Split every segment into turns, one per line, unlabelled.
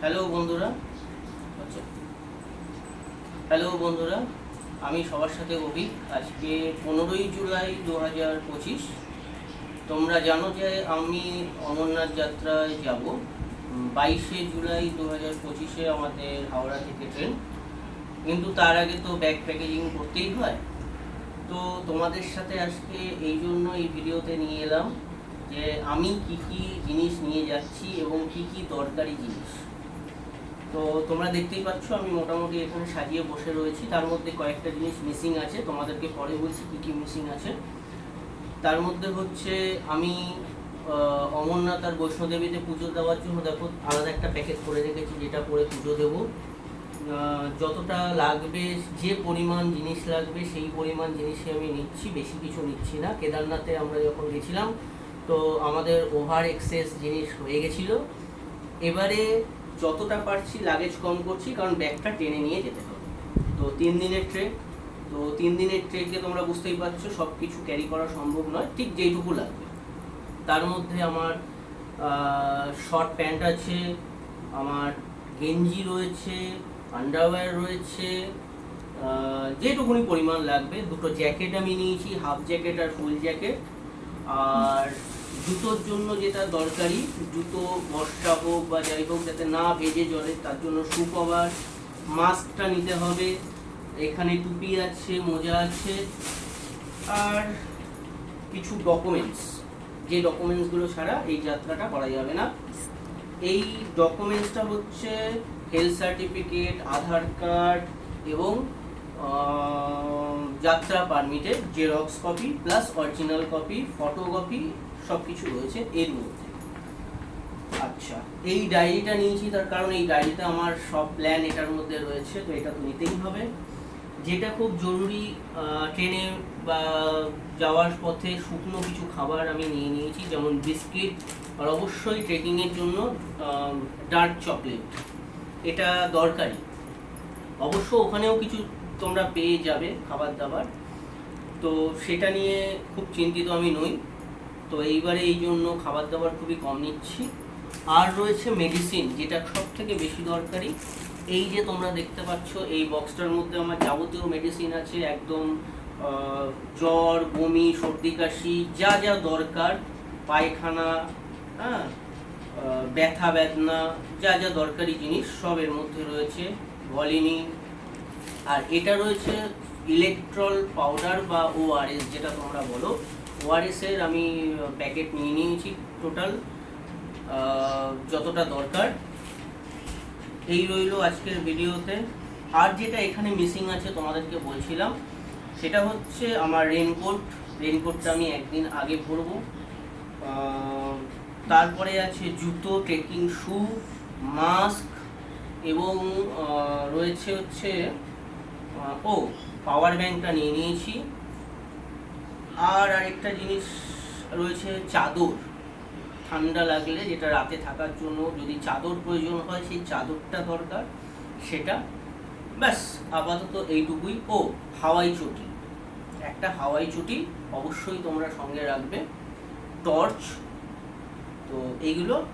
Hello বন্ধুরা। আচ্ছা। Hello বন্ধুরা, আমি সবার সাথে অভি। আজকে পনেরোই জুলাই দু হাজার পঁচিশ। তোমরা জানো যে আমি অমরনাথ যাত্রায় যাব। বাইশে জুলাই দু হাজার পঁচিশে আমাদের হাওড়া থেকে ট্রেন। কিন্তু তার আগে তো ব্যাগ প্যাকেজিং করতেই হয়। তো তোমাদের সাথে আজকে এই জন্য এই ভিডিওতে নিয়ে এলাম যে আমি কি কি জিনিস নিয়ে যাচ্ছি এবং কি কি দরকারি জিনিস। তো তোমরা দেখতেই পাচ্ছ, আমি মোটামুটি এখানে সাজিয়ে বসে রয়েছি। তার মধ্যে কয়েকটা জিনিস মিসিং আছে, তোমাদেরকে পরে বলছি কী কী মিসিং আছে। তার মধ্যে হচ্ছে, আমি অমরনাথ আর বৈষ্ণোদেবীতে পুজো দেওয়ার জন্য দেখো, আলাদা একটা প্যাকেট করে রেখেছি, যেটা পরে পুজো দেবো। যতটা লাগবে, যে পরিমাণ জিনিস লাগবে, সেই পরিমাণ জিনিসই আমি নিচ্ছি, বেশি কিছু নিচ্ছি না। কেদারনাথে আমরা যখন গেছিলাম, তো আমাদের ওভার এক্সেস জিনিস হয়ে গেছিল। এবারে যতটা পারছি লাগেজ কম করছি, কারণ ব্যাগটা টেনে নিয়ে যেতে হবে। তো তিন দিনের ট্রেক তো তিন দিনের ট্রেকে তোমরা বুঝতেই পারছ সব কিছু ক্যারি করা সম্ভব নয়, ঠিক যেইটুকু লাগবে। তার মধ্যে আমার শর্ট প্যান্ট আছে, আমার গেঞ্জি রয়েছে আন্ডারওয়্যার রয়েছে যেটুকুনি পরিমাণ লাগবে। দুটো জ্যাকেট আমি নিয়েছি হাফ জ্যাকেট আর ফুল জ্যাকেট আর জুতোর জন্য যেটা দরকারি, জুতো, বর্ষা হোক বা যাই হোক, যাতে না ভেজে জলে, তার জন্য শু কভার মাস্কটা নিতে হবে। এখানে টুপি আছে, মোজা আছে, আর কিছু ডকুমেন্টস যে ডকুমেন্টসগুলো ছাড়া এই যাত্রাটা করা যাবে না। এই ডকুমেন্টসটা হচ্ছে হেলথ সার্টিফিকেট আধার কার্ড এবং যাত্রা পারমিটের xerox copy plus original copy photocopy সব কিছু রয়েছে এর মধ্যে। আচ্ছা এই ডায়েরিটা নিয়েছি, তার কারণ এই ডায়েরিতে আমার সব প্ল্যান এটার মধ্যে রয়েছে, তো এটা তো নিতেই হবে। যেটা খুব জরুরি ট্রেনে বা যাওয়ার পথে শুকনো কিছু খাবার আমি নিয়ে নিয়েছি, যেমন বিস্কিট, আর অবশ্যই ট্রেকিংয়ের জন্য ডার্ক চকলেট এটা দরকারি। অবশ্য ওখানেও কিছু তোমরা পেয়ে যাবে খাবার দাবার। তো সেটা নিয়ে খুব চিন্তিত আমি নই। তো এইবারে এই জন্য খাবার দাবার খুবই কম নিচ্ছি। আর রয়েছে মেডিসিন যেটা সব থেকে বেশি দরকারি। এই যে তোমরা দেখতে পাচ্ছ, এই বক্সটার মধ্যে আমার যাবতীয় মেডিসিন আছে, একদম জ্বর, বমি, সর্দি, কাশি, যা যা দরকার। পায়খানা হ্যাঁ ব্যথা, বেদনা, যা যা দরকারি জিনিস, সব এর মধ্যে রয়েছে। ভলিনি, আর এটা রয়েছে ইলেকট্রল পাউডার বা ওআরএস যেটা তোমরা বলো। ওআরএস এর আমি প্যাকেট নিয়ে নিয়েছি টোটাল যতটা দরকার। এই রইল আজকের ভিডিওতে। আর যেটা এখানে মিসিং আছে তোমাদেরকে বলছিলাম, সেটা হচ্ছে আমার রেনকোট রেনকোটটা আমি একদিন আগে পরবো তারপরে আছে জুতো ট্রেকিং শু মাস্ক এবং রয়েছে হচ্ছে ও পাওয়ার ব্যাংকটা নিয়ে নিয়েছি। আর আরেকটা জিনিস রয়েছে চাদর। ঠান্ডা লাগলে যেটা রাতে থাকার জন্য যদি চাদর প্রয়োজন হয়, সেই চাদরটা দরকার। সেটা ব্যাস, আপাতত এইটুকুই। ও, হাওয়াই চটি। একটা হাওয়াই চটি অবশ্যই তোমরা সঙ্গে রাখবে। টর্চ, তো এইগুলো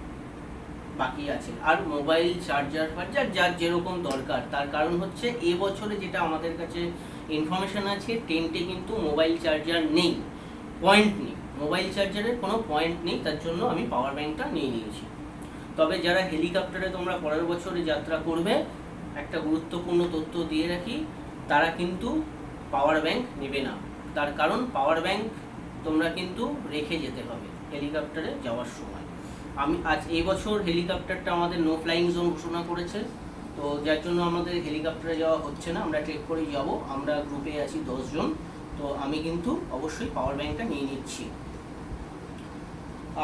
বাকি আছে। আর মোবাইল চার্জার ফার্জার যার যেরকম দরকার। তার কারণ হচ্ছে এ বছরে যেটা আমাদের কাছে ইনফরমেশন আছে টেন্টে কিন্তু মোবাইল চার্জার নেই। পয়েন্ট নেই। মোবাইল চার্জারের কোনো পয়েন্ট নেই, তার জন্য আমি পাওয়ার ব্যাংকটা নিয়ে নিয়েছি। তবে যারা হেলিকপ্টারে তোমরা পরের বছরে যাত্রা করবে, একটা গুরুত্বপূর্ণ তথ্য দিয়ে রাখি, তারা কিন্তু পাওয়ার ব্যাংক নেবে না। তার কারণ পাওয়ার ব্যাংক তোমরা কিন্তু রেখে যেতে হবে হেলিকপ্টারে যাওয়ার সময়। আমি আজ এই বছর হেলিকপ্টারটা আমাদের নো ফ্লাইং জোন ঘোষণা করেছে। তো যার জন্য আমাদের হেলিকপ্টারে যাওয়া হচ্ছে না, আমরা ট্রেক করেই যাব। আমরা গ্রুপে আছি দশজন তো আমি কিন্তু অবশ্যই পাওয়ার ব্যাংকটা নিয়ে নিচ্ছি।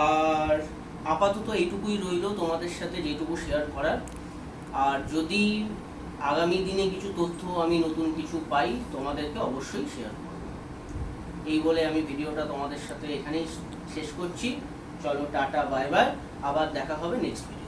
আর আপাতত এইটুকুই রইল তোমাদের সাথে যেটুকু শেয়ার করার। আর যদি আগামী দিনে কিছু তথ্য আমি নতুন কিছু পাই, তোমাদেরকে অবশ্যই শেয়ার করব। এই বলে আমি ভিডিওটা তোমাদের সাথে এখানেই শেষ করছি। চলো টাটা বাই বাই আবার দেখা হবে নেক্সট